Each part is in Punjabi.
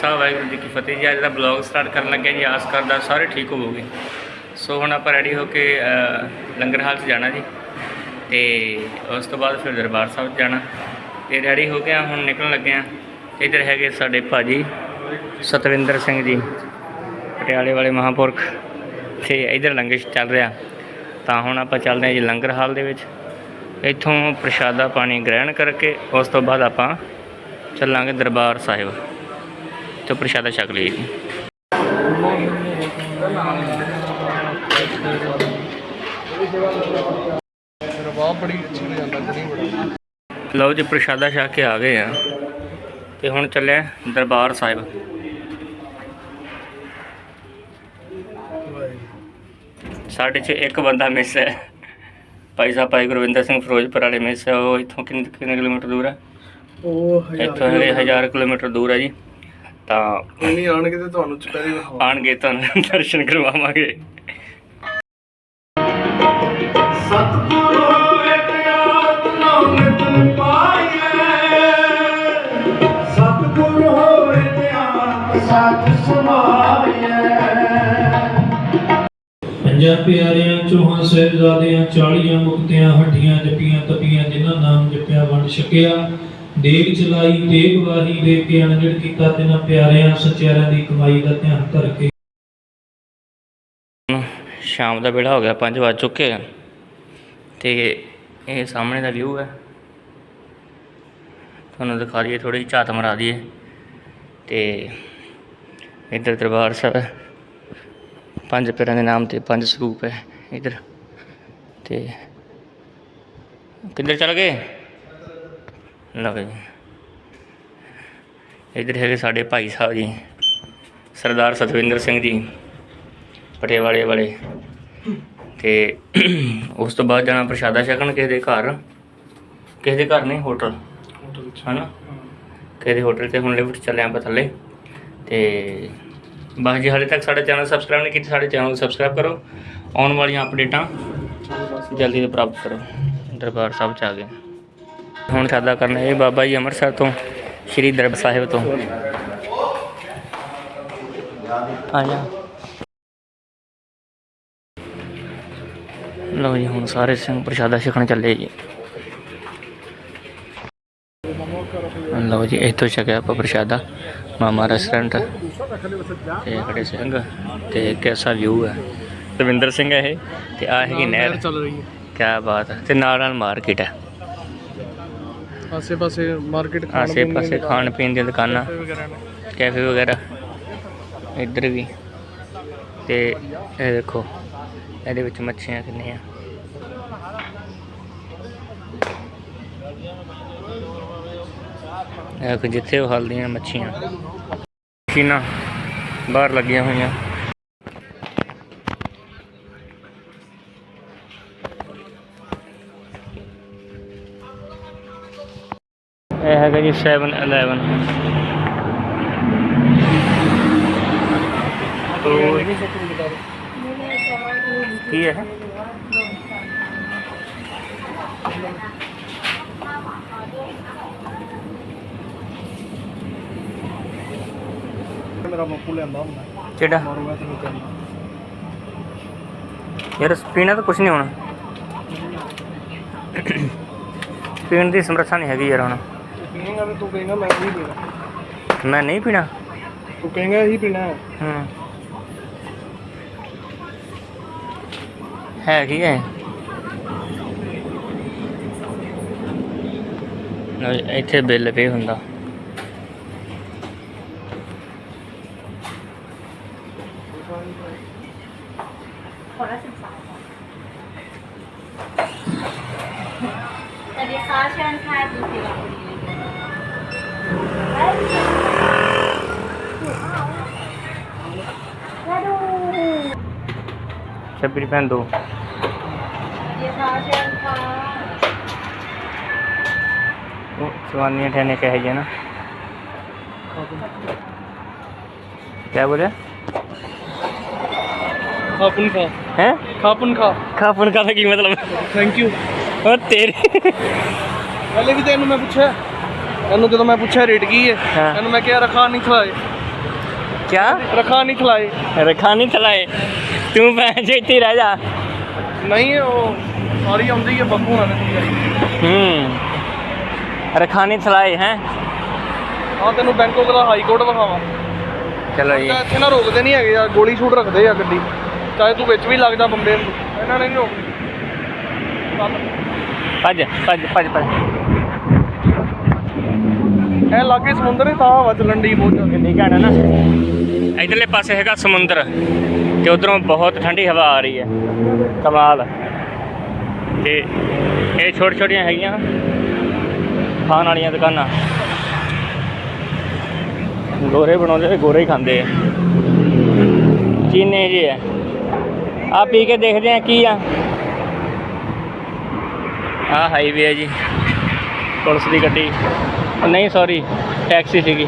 ਸਾਹਿਬ, ਵਾਹਿਗੁਰੂ ਜੀ ਕੀ ਫਤਿਹ ਜੀ। ਅੱਜ ਦਾ ਬਲੌਗ ਸਟਾਰਟ ਕਰਨ ਲੱਗੇ ਜੀ। ਆਸ ਕਰਦਾ ਸਾਰੇ ਠੀਕ ਹੋਵੋਗੇ। ਸੋ ਹੁਣ ਆਪਾਂ ਰੈਡੀ ਹੋ ਕੇ ਲੰਗਰ ਹਾਲ 'ਚ ਜਾਣਾ ਜੀ। ਤੇ ਉਸ ਤੋਂ ਬਾਅਦ ਫਿਰ ਦਰਬਾਰ ਸਾਹਿਬ ਜਾਣਾ। ਤੇ ਰੈਡੀ ਹੋ ਕੇ ਹੁਣ ਨਿਕਲਣ ਲੱਗੇ ਆ ਇੱਧਰ ਹੈਗੇ ਸਾਡੇ ਭਾਜੀ ਸਤਵਿੰਦਰ ਸਿੰਘ ਜੀ, ਪਟਿਆਲੇ ਵਾਲੇ ਮਹਾਂਪੁਰਖ। ਤੇ ਇੱਧਰ ਲੰਗਰ ਚੱਲ ਰਿਹਾ। ਤਾਂ ਹੁਣ ਆਪਾਂ ਚੱਲਦੇ ਹਾਂ ਜੀ ਲੰਗਰ ਹਾਲ ਦੇ ਵਿੱਚ। ਇੱਥੋਂ ਪ੍ਰਸ਼ਾਦਾ ਪਾਣੀ ਗ੍ਰਹਿਣ ਕਰਕੇ ਉਸ ਤੋਂ ਬਾਅਦ ਆਪਾਂ ਚੱਲਾਂਗੇ ਦਰਬਾਰ ਸਾਹਿਬ। ਤੇ ਪ੍ਰਸ਼ਾਦਾ ਛਕ ਲਈਏ ਜੀ ਲਓ ਜੀ ਪ੍ਰਸ਼ਾਦਾ ਛਕ ਕੇ ਆ ਗਏ ਆ। ਤੇ ਹੁਣ ਚੱਲੇ ਦਰਬਾਰ ਸਾਹਿਬ। ਸਾਡੇ 'ਚ ਇੱਕ ਬੰਦਾ ਮਿਸ ਹੈ। ਭਾਈ ਸਾਹਿਬ ਭਾਈ ਗੁਰਵਿੰਦਰ ਸਿੰਘ ਫਿਰੋਜ਼ਪੁਰ ਵਾਲੇ ਮਿਸ ਹੈ। ਉਹ ਇੱਥੋਂ ਕਿੰਨੇ ਕਿੰਨੇ ਕਿਲੋਮੀਟਰ ਦੂਰ ਹੈ? ਉਹ ਇੱਥੋਂ ਹੈਗੇ 1000 ਕਿਲੋਮੀਟਰ ਦੂਰ ਹੈ ਜੀ। ਤਾਂ ਨਹੀਂ ਆਣਗੇ ਤੇ ਤੁਹਾਨੂੰ ਚੁਪਹਿਰੇ ਵਿਖਾਵਾਂ ਆਣਗੇ ਤੁਹਾਨੂੰ ਦਰਸ਼ਨ ਕਰਵਾਵਾਂਗੇ। ਸਤਿਗੁਰੂ ਇਤਿਆਤ ਨਾਮ ਪਾਈਐ। ਸਤਿਗੁਰੂ ਇਤਿਆਤ ਸਤ ਸਮਾਈਐ। ਪੰਜਾਂ ਪਿਆਰਿਆਂ ਚੋਹਾਂ ਸਹਿਬਜ਼ਾਦਿਆਂ ਚਾਲੀਆਂ ਮੁਕਤਿਆਂ ਹੱਡੀਆਂ ਜੱਪੀਆਂ ਤਪੀਆਂ ਜਿਨ੍ਹਾਂ ਨਾਮ ਜਪਿਆ ਵੰਡ ਛਕਿਆ। ਦੇਗ ਚਲਾਈ ਦੇਗ ਵਾਹੀ ਦੇ ਕੇ ਅਣਜੜ ਕੀਤਾ ਤਿਨਾਂ ਪਿਆਰਿਆਂ, ਸਚਿਆਰਿਆਂ ਦੀ ਕਮਾਈ ਦਾ ਧਿਆਨ ਧਰ ਕੇ। ਸ਼ਾਮ ਦਾ ਵੇਲਾ ਹੋ ਗਿਆ 5 ਵੱਜ ਚੁੱਕੇ ਆ। ਤੇ ਇਹ ਸਾਹਮਣੇ ਦਾ ਵਿਊ ਹੈ। ਤੁਹਾਨੂੰ ਦਿਖਾ ਦਈਏ ਥੋੜੀ ਝਾਤ ਮਰਾ ਦਈਏ। ਤੇ ਇੱਧਰ ਦਰਬਾਰ ਸਾਹਿਬ ਹੈ। ਪੰਜ ਪਿਆਰਿਆਂ ਦੇ ਨਾਮ ਤੇ ਪੰਜ ਸਰੂਪ ਹੈ ਇੱਧਰ। ਤੇ ਕਿੱਧਰ ਚਲ ਗਏ? ਲਓ ਜੀ। ਇੱਧਰ ਹੈਗੇ ਸਾਡੇ ਭਾਈ ਸਾਹਿਬ ਜੀ ਸਰਦਾਰ ਸਤਵਿੰਦਰ ਸਿੰਘ ਜੀ ਪਟਿਆਲੇ ਵਾਲੇ। ਤੇ ਉਸ ਤੋਂ ਬਾਅਦ ਜਾਣਾ ਪ੍ਰਸ਼ਾਦਾ ਛਕਣ ਕਿਸੇ ਦੇ ਘਰ। ਕਿਸੇ ਦੇ ਘਰ ਨਹੀਂ ਹੋਟਲ। ਹਨਾ? ਕਿਸੇ ਦੇ ਹੋਟਲ ਤੇ ਹੁਣ ਲਿਫਟ ਚੱਲੇ ਆਪਾਂ ਥੱਲੇ। ਤੇ ਬਸ ਜੀ ਹਾਲੇ ਤੱਕ ਸਾਡੇ ਚੈਨਲ ਸਬਸਕ੍ਰਾਈਬ ਨਹੀਂ ਕੀਤਾ ਸਾਡੇ ਚੈਨਲ ਨੂੰ ਸਬਸਕ੍ਰਾਈਬ ਕਰੋ। ਆਉਣ ਵਾਲੀਆਂ ਅਪਡੇਟਾਂ ਜਲਦੀ ਤੋਂ ਪ੍ਰਾਪਤ ਕਰੋ। ਦਰਬਾਰ ਸਾਹਿਬ ਚ ਆ ਗਏ। ਹੁਣ ਸਾਦਾ ਕਰਨਾ ਇਹ ਬਾਬਾ ਜੀ ਅੰਮ੍ਰਿਤਸਰ ਤੋਂ ਸ਼੍ਰੀ ਦਰਬਾਰ ਸਾਹਿਬ ਤੋਂ। ਆ ਜਾ। ਲਓ ਜੀ ਹੁਣ ਸਾਰੇ ਸਿੰਘ ਪ੍ਰਸ਼ਾਦਾ ਛਕਣ ਚੱਲੇ ਜੀ। ਲਓ ਜੀ ਇੱਥੋਂ ਛਕਿਆ ਆਪਾਂ ਪ੍ਰਸ਼ਾਦਾ। ਮਾਮਾ ਰੈਸਟੋਰੈਂਟ। ਤੇ ਖੜੇ ਸਿੰਘ ਤੇ ਕੈਸਾ ਵਿਊ ਹੈ। ਦਵਿੰਦਰ ਸਿੰਘ ਹੈ ਇਹ ਤੇ ਆ ਹੈਗੀ ਨਹਿਰ। ਚੱਲ ਰਹੀ ਹੈ। ਕੀ ਬਾਤ ਹੈ। ਤੇ ਨਾਲ ਨਾਲ ਮਾਰਕੀਟ ਹੈ। ਆਸੇ ਪਾਸੇ ਮਾਰਕੀਟ ਖਾਣ ਆਸੇ ਪੀਣ ਪਾਸੇ ਦੀਆਂ ਖਾਣ ਪੀਣ ਦੀਆਂ ਦੁਕਾਨਾਂ ਕੈਫੇ ਵਗੈਰਾ ਨੇ। ਕੈਫੇ ਵਗੈਰਾ ਇੱਧਰ ਵੀ। ਤੇ ਇਹ ਦੇਖੋ ਇਹਦੇ ਵਿੱਚ ਮੱਛੀਆਂ ਕਿੰਨੀਆਂ। ਇਹ ਕਿ ਜਿੱਥੇ ਉਹ ਹਲਦੀਆਂ ਮੱਛੀਆਂ। ਮਸ਼ੀਨਾਂ ਬਾਹਰ ਲੱਗੀਆਂ ਹੋਈਆਂ। ਇਹ ਹੈਗਾ ਜੀ 7 11 ਤੋ ਕੀ ਹੈ ਮੇਰਾ ਹੁੰਦਾ। ਕਿਹੜਾ? ਮਾਰੂਗਾ ਯਾਰ ਪੀਣਾ ਤਾਂ ਕੁਝ ਨਹੀਂ ਹੋਣਾ। ਪੀਣ ਦੀ ਸਮਰੱਥਾ ਨਹੀਂ ਹੈਗੀ ਯਾਰ ਹੁਣ। ਪੀਏਗਾ ਤੇ ਤੂੰ ਕਹੇਗਾ ਮੈਂ ਵੀ ਪੀਣਾ ਮੈਂ ਨਹੀਂ ਪੀਣਾ ਤੂੰ ਕਹੇਗਾ ਹੀ ਪੀਣਾ ਹੈ ਹੂੰ ਹੈ ਕੀ ਹੈ ਲਓ ਜੀ, ਇੱਥੇ ਬਿੱਲ ਪੇ ਹੁੰਦਾแต่ดิคะเชิญค่ะดูสิว่า छब्बीस पहन दो है ना? क्या बोले? खापुन खा। हैं? खापुन खा। खापुन खा की मतलब? थैंक यू और तेरे? पहले भी तेन मैं पूछा ਇਹਨੂੰ ਜਦੋਂ ਮੈਂ ਪੁੱਛਿਆ ਰੇਟ ਕੀ ਹੈ ਹਾਂ। ਇਹਨੂੰ ਮੈਂ ਕਿਹਾ ਰਖਾ ਨਹੀਂ ਖਵਾਏ ਕਿਆ? ਰਖਾ ਨਹੀਂ ਖਲਾਏ। ਰਖਾ ਨਹੀਂ ਥਲਾਏ ਤੂੰ ਭੈਣ ਜੇ ਇੱਥੇ ਹੀ ਰਹਿ ਜਾ। ਨਹੀਂ ਉਹ ਸਾਰੀ ਆਉਂਦੀ ਹੈ ਬੱਬੂ ਨਾਲ ਹੂੰ। ਰਖਾ ਨਹੀਂ ਥਲਾਏ ਹੈ? ਆ ਤੈਨੂੰ ਬੈਂਕਾਕ ਦਾ ਹਾਈ ਕੋਰਟ ਵਿਖਾਵਾਂ। ਚਲੋ ਜੀ। ਤਾਂ ਇੱਥੇ ਨਾ ਰੋਕਦੇ ਨਹੀਂ ਹੈਗੇ ਯਾਰ ਗੋਲੀ ਸ਼ੂਟ ਰੱਖਦੇ ਆ ਗੱਡੀ। ਚਾਹੇ ਤੂੰ ਵਿੱਚ ਵੀ ਲੱਗ ਜਾ ਬੰਬੇ ਨੂੰ। ਇਹਨਾਂ ਨੇ ਨਹੀਂ ਰੋਕਦੀ ਚੱਲ। ਭੱਜ ਭੱਜ ਭੱਜ। ਇਹ ਲਾਗੇ ਸਮੁੰਦਰ ਹੈ ਤਾਂ ਹਵਾ ਚੱਲਣ ਦੀ ਬਹੁਤ ਜ਼ਿਆਦਾ। ਕਿੰਨੀ ਘੈਂਟ ਹੈ ਨਾ। ਇਧਰਲੇ ਪਾਸੇ ਹੈਗਾ ਸਮੁੰਦਰ ਤੇ ਉਧਰੋਂ ਬਹੁਤ ਠੰਡੀ ਹਵਾ ਆ ਰਹੀ ਹੈ। ਕਮਾਲ। ਤੇ ਇਹ ਛੋਟ ਛੋਟੀਆਂ ਹੈਗੀਆਂ ਖਾਣ ਵਾਲੀਆਂ ਦੁਕਾਨਾਂ। ਗੋਰੇ ਬਣਾਉਂਦੇ ਗੋਰੇ ਹੀ ਖਾਂਦੇ ਆ। ਚੀਨੇ ਜੀ ਆ। ਆ ਪੀ ਕੇ ਦੇਖਦੇ ਆ ਕੀ ਆ। ਆ ਹਾਈਵੇ ਹੈ ਜੀ। ਪੁਲਿਸ ਦੀ ਗੱਡੀ। ਨਹੀਂ ਸੌਰੀ ਟੈਕਸੀ ਸੀਗੀ।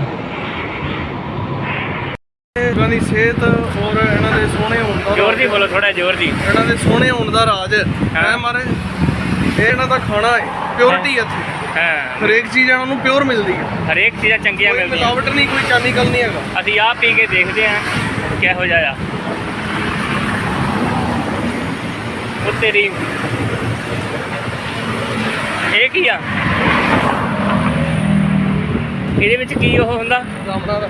ਇਹਨਾਂ ਦੀ ਸਿਹਤ ਔਰ ਇਹਨਾਂ ਦੇ ਸੋਹਣੇ ਹੋਣ ਦਾ ਜ਼ੋਰ ਦੀ ਬੋਲੋ ਥੋੜਾ ਜ਼ੋਰ ਦੀ ਇਹਨਾਂ ਦੇ ਸੋਹਣੇ ਹੋਣ ਦਾ ਰਾਜ ਹੈ। ਮਾਰੇ ਇਹ ਇਹਨਾਂ ਦਾ ਖਾਣਾ ਹੈ ਪਿਓਰਿਟੀ ਹੈ। ਇੱਥੇ। ਹਾਂ। ਹਰੇਕ ਚੀਜ਼ ਇਹਨਾਂ ਨੂੰ ਪਿਓਰ ਮਿਲਦੀ ਹੈ। ਹਰੇਕ ਚੀਜ਼ਾਂ ਚੰਗੀਆਂ ਕੋਈ ਮਿਲਦੀਆਂ। ਮਿਲਾਵਟ ਨਹੀਂ ਕੋਈ ਕੈਮੀਕਲ ਨਹੀਂ ਹੈਗਾ। ਅਸੀਂ ਆਪ ਪੀ ਕੇ ਦੇਖਦੇ ਹਾਂ ਕਿਹੋ ਜਿਹਾ ਆ। ਉਹ ਤੇਰੀ ਇਹ ਕੀ ਆ? ਇਹਦੇ ਵਿੱਚ ਕੀ ਉਹ ਹੁੰਦਾ? ਕਾਮਣਾ ਦਾ।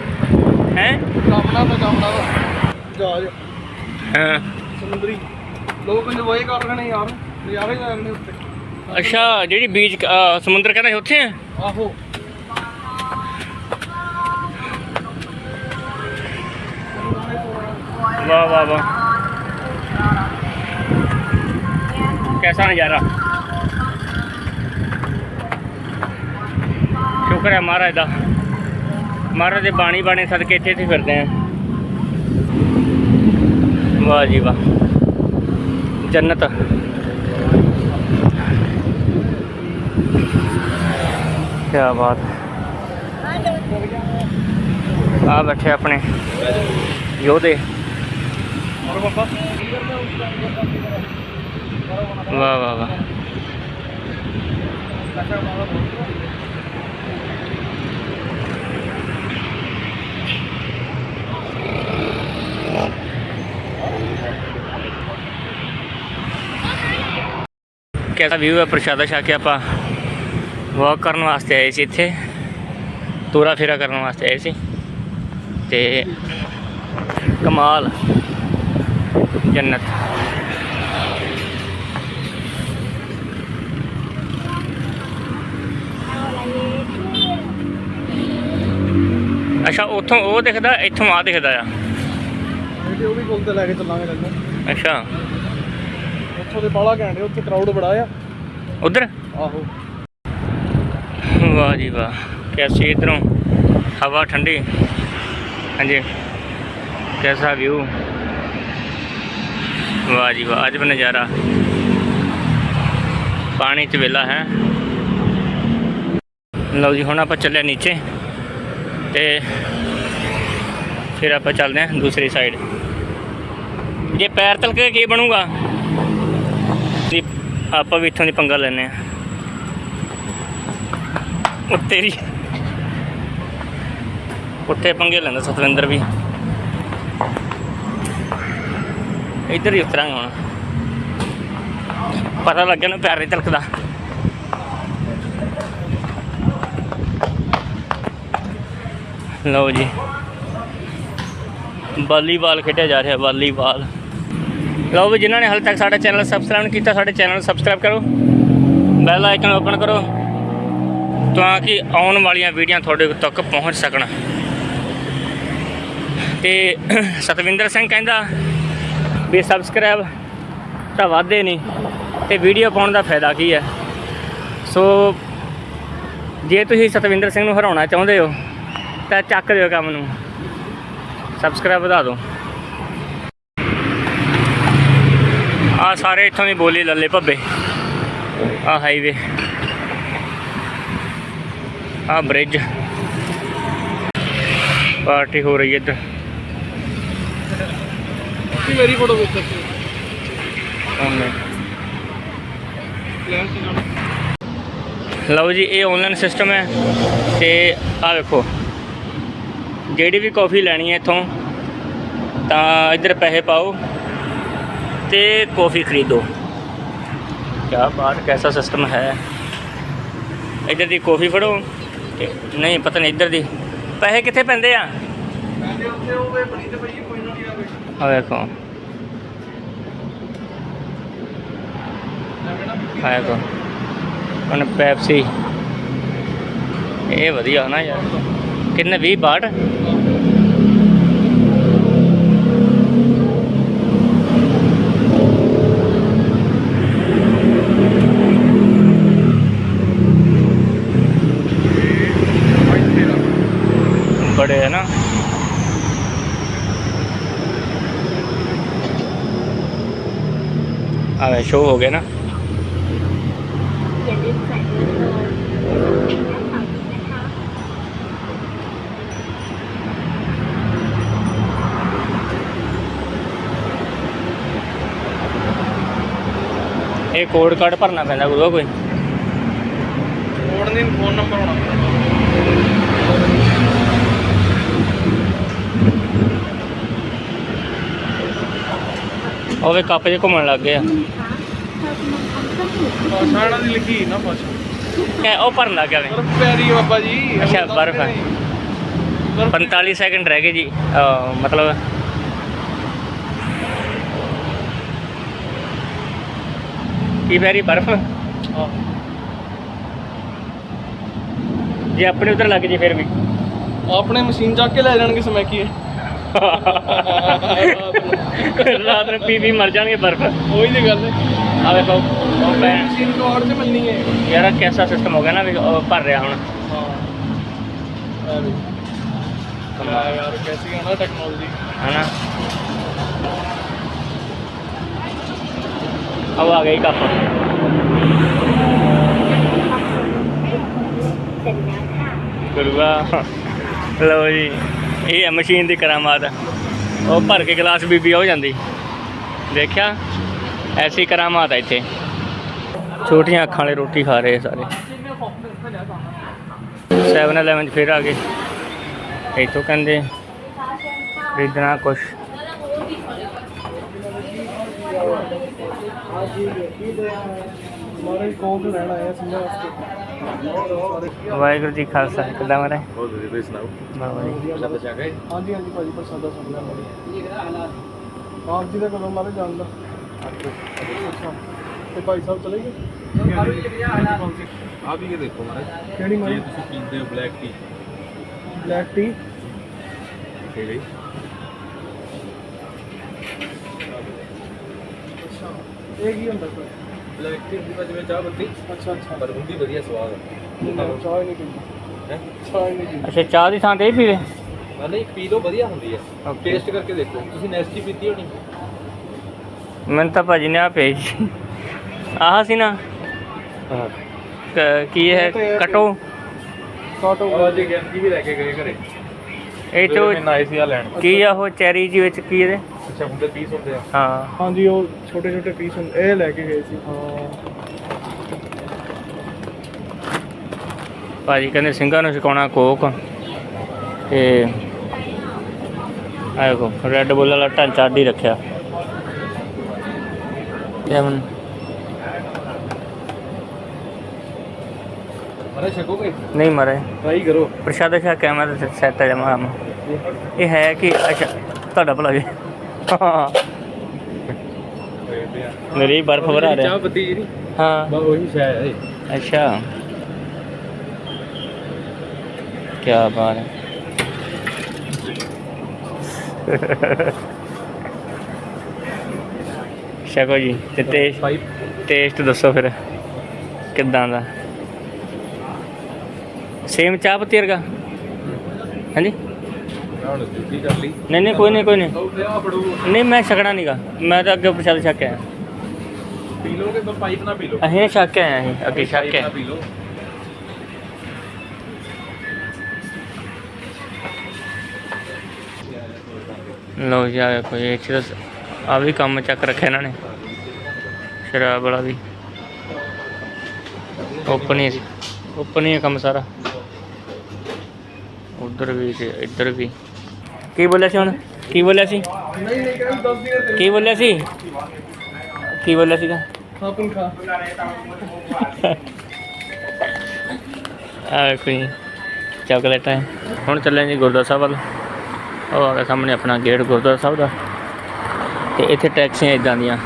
ਹੈ? ਕਾਮਣਾ ਦਾ ਕਾਮਣਾ ਦਾ। ਜਹਾਜ਼। ਹਾਂ। ਸਮੁੰਦਰੀ। ਲੋਕ ਇੰਜੋਏ ਅੱਛਾ ਜਿਹੜੀ ਬੀਚ ਸਮੁੰਦਰ ਕਹਿੰਦਾ ਨਜ਼ਾਰਾ? ਸ਼ੁਕਰ ਹੈ ਮਹਾਰਾਜ ਦਾ। ਮਹਾਰਾਜ ਦੇ ਬਾਣੀ ਬਾਣੇ ਸਦਕੇ ਇੱਥੇ ਇੱਥੇ ਫਿਰਦੇ ਆ। ਵਾਹ ਜੀ ਵਾਹ। ਜੰਨਤ। ਕੀ ਬਾਤ। ਆ ਬੈਠੇ ਆਪਣੇ ਯੋਧੇ। ਵਾਹ ਵਾਹ ਵਾਹ। ਕਿਹਦਾ ਵਿਊ ਹੈ ਪ੍ਰਸ਼ਾਦਾ ਛਕ ਕੇ ਆਪਾਂ ਵਾਕ ਕਰਨ ਵਾਸਤੇ ਆਏ ਸੀ ਇੱਥੇ। ਤੋਰਾ ਫੇਰਾ ਕਰਨ ਵਾਸਤੇ ਆਏ ਸੀ। ਤੇ ਕਮਾਲ। ਜੰਨਤ। ਅੱਛਾ ਉੱਥੋਂ ਉਹ ਦਿਖਦਾ ਇੱਥੋਂ ਆ ਦਿਖਦਾ ਆ। ਉਹ ਵੀ ਕੋਲ ਤੇ ਲੈ ਕੇ ਚੱਲਾਂਗੇ ਅੱਛਾ। ਉੱਥੋਂ ਦੇ ਬਾਲਾ ਘੈਂਟ ਉੱਥੇ ਕਰਾਊਡ ਬੜਾ ਆ। ਉਧਰ? ਆਹੋ। ਵਾਹ ਜੀ ਵਾਹ ਕੈਸੀ ਇਧਰੋਂ? ਹਵਾ ਠੰਡੀ। ਹਾਂਜੀ। ਕੈਸਾ ਵਿਊ ਵਾਹ ਜੀ ਵਾਹ ਅੱਜ ਵੀ ਨਜ਼ਾਰਾ। ਪਾਣੀ ਚ ਵੇਲਾ ਹੈ। ਲਓ ਜੀ ਹੁਣ ਆਪਾਂ ਚੱਲੇ ਨੀਚੇ। ਤੇ ਫਿਰ ਆਪਾਂ ਚੱਲਦੇ ਹਾਂ ਦੂਸਰੀ ਸਾਈਡ ਜੇ ਪੈਰ ਤਲਕ ਕੇ ਬਣੂਗਾ? ਆਪਾਂ ਵੀ ਇੱਥੋਂ ਦੀ ਪੰਗਾ ਲੈਨੇ ਆ ਉਹ ਤੇਰੀ ਉੱਥੇ ਪੰਗੇ ਲੈਂਦਾ ਸਤਵਿੰਦਰ ਵੀ। ਇੱਧਰ ਹੀ ਉਤਰਾਂਗੇ ਹੁਣ। ਪਤਾ ਲੱਗਿਆ ਨਾ ਪੈਰ ਨਹੀਂ ਤਿਲਕਦਾ। ਲਓ ਜੀ। ਵਾਲੀਬਾਲ ਖੇਡਿਆ ਜਾ ਰਿਹਾ, ਵਾਲੀਬਾਲ। ਲਓ ਵੀ ਜਿਨ੍ਹਾਂ ਨੇ ਹਾਲੇ ਤੱਕ ਸਾਡਾ ਚੈਨਲ ਸਬਸਕ੍ਰਾਈਬ ਨਹੀਂ ਕੀਤਾ, ਸਾਡੇ ਚੈਨਲ ਨੂੰ ਸਬਸਕ੍ਰਾਈਬ ਕਰੋ। ਬੈਲ ਆਈਕਨ ਓਪਨ ਕਰੋ, ਤਾਂ ਕਿ ਆਉਣ ਵਾਲੀਆਂ ਵੀਡੀਓ ਤੁਹਾਡੇ ਤੱਕ ਪਹੁੰਚ ਸਕਣ। ਤੇ ਸਤਵਿੰਦਰ ਸਿੰਘ ਕਹਿੰਦਾ ਵੀ ਸਬਸਕ੍ਰਾਈਬ ਤਾਂ ਵਾਧੇ ਨਹੀਂ, ਤੇ ਵੀਡੀਓ ਪਾਉਣ ਦਾ ਫਾਇਦਾ ਕੀ ਹੈ? ਸੋ ਜੇ ਤੁਸੀਂ ਸਤਵਿੰਦਰ ਸਿੰਘ ਨੂੰ ਹਰਾਉਣਾ ਚਾਹੁੰਦੇ ਹੋ, ਤਾਂ ਚੱਕ ਦਿਓ ਕੰਮ ਨੂੰ। ਸਬਸਕ੍ਰਾਈਬ ਵਧਾ ਦਿਓ। ਆ ਸਾਰੇ ਇੱਥੋਂ ਦੀ ਬੋਲੀ ਲੱਲੇ ਭੱਬੇ। ਆ ਹਾਈਵੇ ਆ ਬ੍ਰਿਜ ਪਾਰਟੀ ਹੋ ਰਹੀ ਹੈ ਇੱਧਰ। ਕੀ ਮੇਰੀ ਫੋਟੋ ਤੇ ਜਾਣਾ ਲਓ ਜੀ ਇਹ ਆਨਲਾਈਨ ਸਿਸਟਮ ਹੈ ਤੇ ਆ ਵੇਖੋ। ਜਿਹੜੀ ਵੀ ਕਾਫੀ ਲੈਣੀ ਹੈ ਇੱਥੋਂ ਤਾਂ ਇੱਧਰ ਪੈਸੇ ਪਾਓ। ਤੇ कॉफ़ी ख़रीदो क्या बात कैसा सिस्टम है ਇੱਧਰ ਦੀ ਕੌਫੀ ਫੜੋ। ਤੇ ਨਹੀਂ ਪਤਾ ਨਹੀਂ ਇੱਧਰ ਦੀ। ਪੈਸੇ ਕਿੱਥੇ ਪੈਂਦੇ ਆ? ਆ ਵੇਖੋ। ਆ ਵੇਖੋ। ਉਹਨੇ ਪੈਪਸੀ ਇਹ ਵਧੀਆ ਨਾ ਯਾਰ। ਕਿੰਨੇ 20 62 ਆ ਸ਼ੋ ਹੋ ਗਏ ਨਾ। ਇਹ ਕੋਡ ਕਾਰਡ ਭਰਨਾ ਪੈਂਦਾ ਗੁਰੂ ਕੋਈ। ਕੋਡ ਨਹੀਂ ਫੋਨ ਨੰਬਰ ਹੋਣਾ ਉਹ ਵੇ ਕੱਪ ਜੇ ਘੁੰਮਣ ਲੱਗ ਗਏ ਆ। ਇਹਨਾਂ ਦੀ ਲਿਖੀ ਨਾ ਇਹ ਉਹ ਭਰਨ ਲੱਗ ਗਿਆ ਵੇ ਬਰਫ ਪੈ ਰਹੀ ਹੈ ਬਾਬਾ ਜੀ। ਅੱਛਾ, ਬਰਫ਼ ਹੈ। ਬਰਫ 45 ਸੈਕਿੰਡ ਰਹਿ ਗਏ ਜੀ। ਮਤਲਬ ਕੀ ਪੈ ਰਹੀ ਬਰਫ਼। ਜੇ ਆਪਣੇ ਉਧਰ ਲੱਗ ਜੇ ਫਿਰ ਵੀ। ਆਪਣੇ ਮਸ਼ੀਨ ਚੱਕ ਕੇ ਲੈ ਜਾਣਗੇ ਸਮੈਕੀਏ। ਰਾਤ ਨੂੰ ਪੀ ਪੀ ਮਰ ਜਾਣਗੇ ਬਰਫ ਉਹੀ ਤੇ ਗੱਲ ਹੈ ਆ ਵੇਖੋ ਉਹ ਭੈਣ ਸੀਨ ਕੋਡ ਤੇ ਮਿਲਣੀ ਹੈ ਯਾਰ ਆਹ ਕੈਸਾ ਸਿਸਟਮ ਹੋ ਗਿਆ ਨਾ ਵੀ ਉਹ ਭਰ ਰਿਹਾ ਹੁਣ ਹਾਂ ਐਵੇਂ। क्या यार कैसी है ना टेक्नोलॉजी ਹਨਾ अब आ गई कप गुरुआ लो जी ਇਹ ਹੈ ਮਸ਼ੀਨ ਦੀ ਕਰਾਮਾਤ। ਉਹ ਭਰ ਕੇ ਗਲਾਸ ਬੀਬੀ ਹੋ ਜਾਂਦੀ। ਦੇਖਿਆ? ਐਸੀ ਕਰਾਮਾਤ ਹੈ ਇੱਥੇ। ਛੋਟੀਆਂ ਅੱਖਾਂ ਵਾਲੇ ਰੋਟੀ ਖਾ ਰਹੇ ਸਾਰੇ। 7-11 ਫਿਰ ਆ ਗਏ। ਇੱਥੋਂ ਕਹਿੰਦੇ, ਖਰੀਦਣਾ ਕੁਛ। ਮਾਰੇ ਕੋਲ ਰਹਿਣਾ ਹੈ ਸਮਝਾ ਵਾਸਤੇ ਵਾਹਿਗੁਰੂ ਜੀ ਖਾਲਸਾ ਕਿੱਦਾਂ ਮਰੇ ਬਹੁਤ ਵਧੀਆ ਤੁਸੀਂ ਸੁਣਾਓ? ਬਾਬਾ ਜੀ ਸ਼ਬਦ ਚੱਕ ਗਏ ਹਾਂਜੀ ਹਾਂਜੀ ਭਾਜੀ ਪ੍ਰਸਾਦਾ ਸੁਣਿਆ ਮਾਰੇ ਆਪ ਜੀ ਦਾ ਕਦੋਂ ਮਾਰੇ ਜਾਣ ਦਾ। ਅੱਛਾ। ਤੇ ਭਾਈ ਸਾਹਿਬ ਚਲੇ ਗਏ? ਆ ਵੀ ਇਹ ਦੇਖੋ ਮਾਰੇ ਕਿਹੜੀ ਜੇ ਮਾਰੀ ਤੁਸੀਂ ਪੀਂਦੇ ਹੋ ਬਲੈਕ ਟੀ ਬਲੈਕ ਟੀ ਠੀਕ ਹੈ ਜੀ। ਇਹ ਕੀ ਹੁੰਦਾ ਸਰ? ਬਲੈਕ ਟੀ ਦੀ ਜਿਵੇਂ ਚਾਹ ਪੱਤੀ ਅੱਛਾ ਅੱਛਾ। ਪਰ ਹੁੰਦੀ ਵਧੀਆ ਸਵਾਦ ਹੈ ਨਾ ਚਾਹ ਹੀ ਨਹੀਂ ਪੀਂਦਾ। ਹੈ? ਚਾਹ ਹੀ ਨਹੀਂ ਪੀਂਦਾ। ਅੱਛਾ ਚਾਹ ਦੀ ਥਾਂ ਤੇ ਇਹ ਪੀਵੇ? ਨਹੀਂ ਪੀ ਲਓ ਵਧੀਆ ਹੁੰਦੀ ਹੈ. ਟੇਸਟ ਕਰਕੇ ਦੇਖੋ ਤੁਸੀਂ ਨੈਸਟੀ ਪੀਤੀ ਹੋਣੀ। ਮੈਨੂੰ ਤਾਂ ਭਾਜੀ ਨੇ ਆ ਭੇਜ ਆਹ ਸੀ ਨਾ? ਕ- ਹੈ? ਕਟੋ? ਕਾਟੋ। ਅੱਜ ਗੈਂਦੀ ਵੀ ਲੈ ਕੇ ਗਏ ਘਰੇ। ਇਹ ਆ ਲੈਣ। ਕੀ ਆ ਉਹ ਚੈਰੀ ਜੀ ਵਿੱਚ ਕੀ ਇਹਦੇ? ਅੱਛਾ ਹੁੰਦੇ ਪੀਸ ਹੁੰਦੇ ਆ। ਹਾਂ। ਹਾਂਜੀ ਉਹ ਛੋਟੇ ਛੋਟੇ ਪੀਸ ਹੁੰਦੇ ਇਹ ਲੈ ਕੇ ਗਏ ਸੀ। ਹਾਂ। ਭਾਜੀ ਕਹਿੰਦੇ ਸਿੰਘਾਂ ਨੂੰ ਛਕਾਉਣਾ ਕੋਕ। ਤੇ ਆਇਓ ਰੈੱਡ ਬੁੱਲ ਵਾਲਾ ਢਾਂਚਾ ਅੱਡ ਹੀ ਰੱਖਿਆ। ਤੇ ਹੁਣ ਮਾਰੇ ਛਕੋਗੇ? ਨਹੀਂ ਮਰੇ ਟਰਾਈ ਕਰੋ। ਪ੍ਰਸ਼ਾਦਾ ਸ਼ਾ ਕੈਮਰਾ ਤੇ ਸੈੱਟ ਜਮਾ ਇਹ ਹੈ ਕਿ ਅੱਛਾ ਤੁਹਾਡਾ ਭਲਾ ਜੀ। ਹਾਂ ਨਰੀ ਬਰਫ ਵਰਾ ਰਿਹਾ। ਪੱਤੀ ਜਿਹੜੀ ਹਾਂ। ਬਸ ਉਹੀ ਸ਼ਾਇਦ ਹੈ। ਅੱਛਾ। ਕੀ ਬਾਤ ਹੈ। ਸ਼ਕੋ ਜੀ ਤੇ ਟੇਸਟ ਟੇਸਟ ਦੱਸੋ ਫਿਰ ਕਿੱਦਾਂ ਦਾ? ਸੇਮ ਚਾਹ ਪੱਤੀ ਵਰਗਾ? ਹਾਂਜੀ? ਹੁਣ ਡਿਊਟੀ ਕਰ ਲਈ? ਨਹੀਂ ਨਹੀਂ ਕੋਈ ਨਹੀਂ ਕੋਈ ਨਹੀਂ। ਤੇ ਆ ਫੜੋ। ਨਹੀਂ ਮੈਂ ਛਕਣਾ ਨਹੀਂਗਾ ਮੈਂ ਤਾਂ ਅੱਗੇ ਪ੍ਰਸ਼ਾਦ ਛਕ ਆਇਆ। ਪੀ ਲੋਗੇ? ਪਰ ਪਾਈਪ ਨਾ ਪੀ ਲਓ। ਅਸੀਂ ਛਕ ਆਏ ਅਸੀਂ ਅੱਗੇ ਛਕ ਪੀ ਲਓ। ਜੀ ਆ ਕੋਈ ਇੱਥੇ ਤਾਂ ਆ ਵੀ ਕੰਮ ਚੱਕ ਰੱਖਿਆ ਇਹਨਾਂ ਨੇ। ਸ਼ਰਾਬ ਵਾਲਾ ਵੀ। ਓਪਨ ਹੀ ਓਪਨ ਹੀ ਹੈ ਕੰਮ ਸਾਰਾ। ਉਧਰ ਵੀ ਤੇ ਇੱਧਰ ਵੀ। ਕੀ ਬੋਲਿਆ ਸੀ ਹੁਣ? ਕੀ ਬੋਲਿਆ ਸੀ? ਨਹੀਂ ਨਹੀਂ ਕਹਿੰਦਾ 10 ਦੀਆਂ ਤੇ ਕੀ ਬੋਲਿਆ ਸੀ? ਕੀ ਬੋਲਿਆ ਸੀਗਾ? ਖਾ ਪੁਣ ਖਾ ਆ ਕੋਈ ਚਾਕਲੇਟ ਹੈ। ਹੁਣ ਚੱਲੇ ਜੀ ਗੁਰਦੁਆਰਾ ਸਾਹਿਬ ਵੱਲ। ਉਹ ਆ ਗਿਆ ਸਾਹਮਣੇ ਆਪਣਾ ਗੇਟ ਗੁਰਦੁਆਰਾ ਸਾਹਿਬ ਦਾ। ਤੇ ਇੱਥੇ ਟੈਕਸੀਆਂ ਇਦਾਂ ਦੀਆਂ।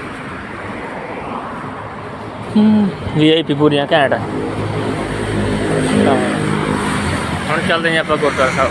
ਵੀਆਈਪੀ ਪੂਰੀਆਂ ਘੈਂਟ। ਹੁਣ ਚੱਲਦੇ ਹਾਂ ਆਪਾਂ ਗੁਰਦੁਆਰਾ ਸਾਹਿਬ।